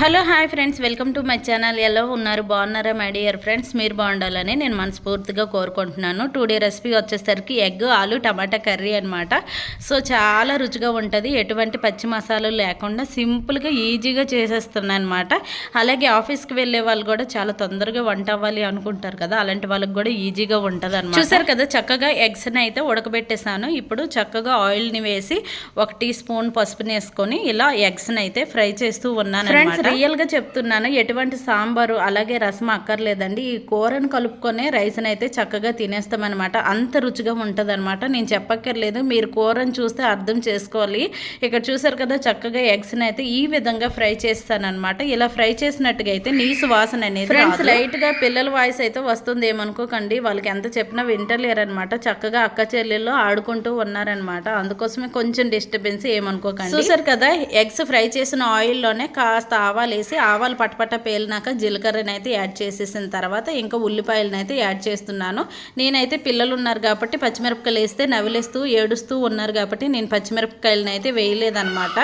Hello hi friends. Welcome to my channel. ఎలా ఉన్నారు? బాగున్నారా మై డియర్ ఫ్రెండ్స్? మీరు బాగుండాలని నేను మనస్ఫూర్తిగా కోరుకుంటున్నాను. టూ డే రెసిపీ వచ్చేసరికి ఎగ్ ఆలు టమాటా కర్రీ అనమాట సో చాలా రుచిగా ఉంటుంది. ఎటువంటి పచ్చి మసాలాలు లేకుండా సింపుల్గా ఈజీగా చేసేస్తున్నాను అనమాట అలాగే ఆఫీస్కి వెళ్ళే వాళ్ళు కూడా చాలా తొందరగా వంట అవ్వాలి అనుకుంటారు కదా. అలాంటి వాళ్ళకి కూడా ఈజీగా ఉంటుంది అనమాట చూసారు కదా చక్కగా ఎగ్స్ని అయితే ఉడకబెట్టేసాను. ఇప్పుడు చక్కగా ఆయిల్ని వేసి ఒక టీ స్పూన్ పసుపుని వేసుకొని ఇలా ఎగ్స్ని అయితే ఫ్రై చేస్తూ ఉన్నాను ఫ్రెండ్స్ రియల్గా చెప్తున్నాను. ఎటువంటి సాంబారు అలాగే రసం అక్కర్లేదండి. ఈ కూరను కలుపుకొని రైస్ని అయితే చక్కగా తినేస్తామన్నమాట. అంత రుచిగా ఉంటుంది అనమాట నేను చెప్పక్కర్లేదు. మీరు కూరను చూస్తే అర్థం చేసుకోవాలి. ఇక్కడ చూసారు కదా చక్కగా ఎగ్స్ని అయితే ఈ విధంగా ఫ్రై చేస్తానన్నమాట. ఇలా ఫ్రై చేసినట్టుగా అయితే నీసు వాసన అనేది ఫ్రెండ్స్ లైట్గా పిల్లల వాయిస్ అయితే వస్తుంది. ఏమనుకోకండి. వాళ్ళకి ఎంత చెప్పినా వింటలేరనమాట చక్కగా అక్క చెల్లెళ్ళు ఆడుకుంటూ ఉన్నారనమాట అందుకోసమే కొంచెం డిస్టర్బెన్స్ ఏమనుకోకండి. చూసారు కదా ఎగ్స్ ఫ్రై చేసిన ఆయిల్లోనే కాస్త ఆవాలు వేసి ఆవాలు పటపట పేలినాక జీలకర్రని అయితే యాడ్ చేసేసిన తర్వాత ఇంకా ఉల్లిపాయలను అయితే యాడ్ చేస్తున్నాను. నేనైతే పిల్లలు ఉన్నారు కాబట్టి పచ్చిమిరపకాయలు వేస్తే నవిలేస్తూ ఏడుస్తూ ఉన్నారు కాబట్టి నేను పచ్చిమిరపకాయలని అయితే వేయలేదన్నమాట.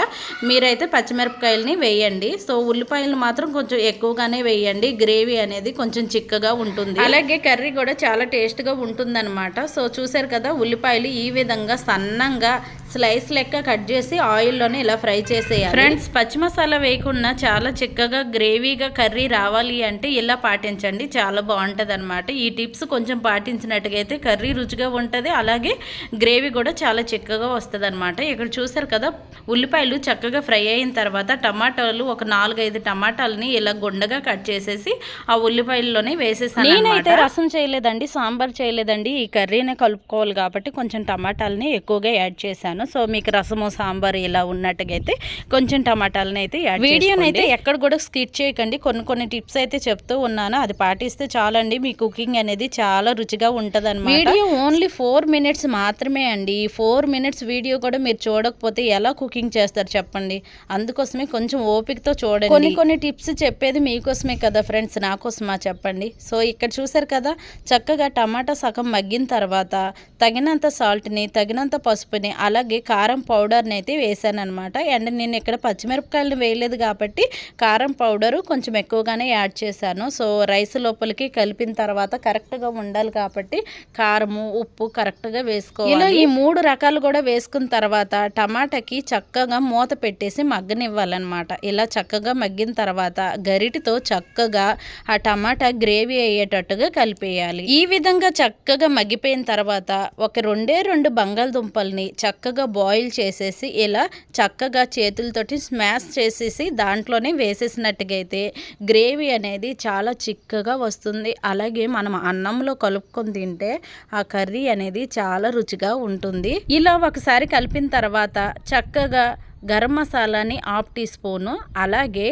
మీరైతే పచ్చిమిరపకాయలని వేయండి. సో ఉల్లిపాయలు మాత్రం కొంచెం ఎక్కువగానే వేయండి. గ్రేవీ అనేది కొంచెం చిక్కగా ఉంటుంది. అలాగే కర్రీ కూడా చాలా టేస్ట్గా ఉంటుందన్నమాట. సో చూసారు కదా ఉల్లిపాయలు ఈ విధంగా సన్నంగా స్లైస్ లెక్క కట్ చేసి ఆయిల్లోనే ఇలా ఫ్రై చేసేయాలి. ఫ్రెండ్స్ పచ్చి మసాలా వేయకుండా చాలా చిక్కగా గ్రేవీగా కర్రీ రావాలి అంటే ఇలా పాటించండి. చాలా బాగుంటుంది అనమాట ఈ టిప్స్ కొంచెం పాటించినట్టుగా అయితే కర్రీ రుచిగా ఉంటుంది. అలాగే గ్రేవీ కూడా చాలా చిక్కగా వస్తుంది అనమాట ఇక్కడ చూసారు కదా ఉల్లిపాయలు చక్కగా ఫ్రై అయిన తర్వాత టమాటాలు ఒక నాలుగైదు టమాటాలని ఇలా గుండగా కట్ చేసేసి ఆ ఉల్లిపాయల్లోనే వేసేసాను నేనైతే రసం చేయలేదండి సాంబార్ చేయలేదండి. ఈ కర్రీనే కలుపుకోవాలి కాబట్టి కొంచెం టమాటాలని ఎక్కువగా యాడ్ చేశాను. సో మీకు రసము సాంబార్ ఇలా ఉన్నట్టుగా అయితే కొంచెం టమాటాలని అయితే యాడ్ వీడియోని అయితే ఎక్కడ కూడా స్కిట్ చేయకండి. కొన్ని కొన్ని టిప్స్ అయితే చెప్తూ ఉన్నాను. అది పాటిస్తే చాలండి. మీ కుకింగ్ అనేది చాలా రుచిగా ఉంటుంది అనమాట వీడియో ఓన్లీ ఫోర్ మినిట్స్ మాత్రమే అండి. ఈ ఫోర్ మినిట్స్ వీడియో కూడా మీరు చూడకపోతే ఎలా కుకింగ్ చేస్తారు చెప్పండి? అందుకోసమే కొంచెం ఓపికతో చూడండి. కొన్ని కొన్ని టిప్స్ చెప్పేది మీకోసమే కదా ఫ్రెండ్స్ నా కోసమా చెప్పండి? సో ఇక్కడ చూసారు కదా చక్కగా టమాటా సగం మగ్గిన తర్వాత తగినంత సాల్ట్ని తగినంత పసుపుని అలాగే కారం పౌడర్ని అయితే వేసాను అనమాట అండ్ నేను ఇక్కడ పచ్చిమిరపకాయలను వేయలేదు కాబట్టి కారం పౌడరు కొంచెం ఎక్కువగానే యాడ్ చేశాను. సో రైస్ లోపలికి కలిపిన తర్వాత కరెక్ట్గా ఉండాలి కాబట్టి కారము ఉప్పు కరెక్ట్గా వేసుకోవాలి. ఇలా ఈ మూడు రకాలు కూడా వేసుకున్న తర్వాత టమాటాకి చక్కగా మూత పెట్టేసి మగ్గనివ్వాలన్నమాట. ఇలా చక్కగా మగ్గిన తర్వాత గరిటితో చక్కగా ఆ టమాటా గ్రేవీ అయ్యేటట్టుగా కలిపేయాలి. ఈ విధంగా చక్కగా మగ్గిపోయిన తర్వాత ఒక రెండే రెండు బంగాళదుంపల్ని చక్కగా బాయిల్ చేసేసి ఇలా చక్కగా చేతులతోటి స్మాష్ చేసేసి దాంట్లోనే వేసేసినట్టుగా అయితే గ్రేవీ అనేది చాలా చిక్కగా వస్తుంది. అలాగే మనం అన్నంలో కలుపుకొని తింటే ఆ కర్రీ అనేది చాలా రుచిగా ఉంటుంది. ఇలా ఒకసారి కలిపిన తర్వాత చక్కగా గరం మసాలాని హాఫ్ టీ స్పూను అలాగే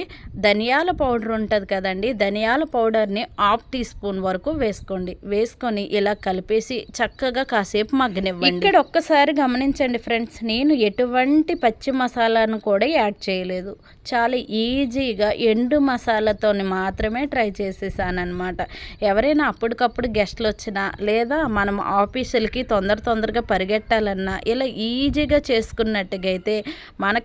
ధనియాల పౌడర్ ఉంటుంది కదండి ధనియాల పౌడర్ని హాఫ్ టీ స్పూన్ వరకు వేసుకోండి. వేసుకొని ఇలా కలిపేసి చక్కగా కాసేపు మగ్గనివ్వండి. ఇక్కడ ఒక్కసారి గమనించండి ఫ్రెండ్స్ నేను ఎటువంటి పచ్చి మసాలాను కూడా యాడ్ చేయలేదు. చాలా ఈజీగా ఎండు మసాలాతో మాత్రమే ట్రై చేసేసానమాట ఎవరైనా అప్పటికప్పుడు గెస్ట్లు వచ్చినా లేదా మనం ఆఫీసులకి తొందర తొందరగా పరిగెట్టాలన్నా ఇలా ఈజీగా చేసుకున్నట్టుగా అయితే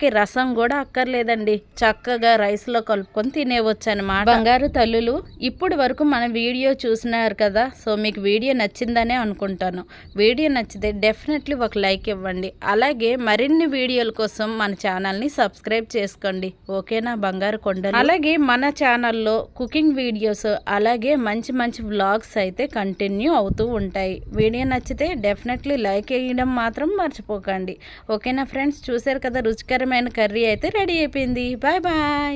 మనకి రసం కూడా అక్కర్లేదండి. చక్కగా రైస్లో కలుపుకొని తినేవచ్చు అనమాట బంగారు తల్లులు ఇప్పుడు వరకు మన వీడియో చూసినారు కదా సో మీకు వీడియో నచ్చిందనే అనుకుంటాను. వీడియో నచ్చితే డెఫినెట్లీ ఒక లైక్ ఇవ్వండి. అలాగే మరిన్ని వీడియోల కోసం మన ఛానల్ని సబ్స్క్రైబ్ చేసుకోండి. ఓకేనా బంగారు కొండ అలాగే మన ఛానల్లో కుకింగ్ వీడియోస్ అలాగే మంచి మంచి వ్లాగ్స్ అయితే కంటిన్యూ అవుతూ ఉంటాయి. వీడియో నచ్చితే డెఫినెట్లీ లైక్ వేయడం మాత్రం మర్చిపోకండి. ఓకేనా ఫ్రెండ్స్? చూసారు కదా రుచికరమైన కర్రీ అయితే రెడీ అయిపోయింది. Bye bye.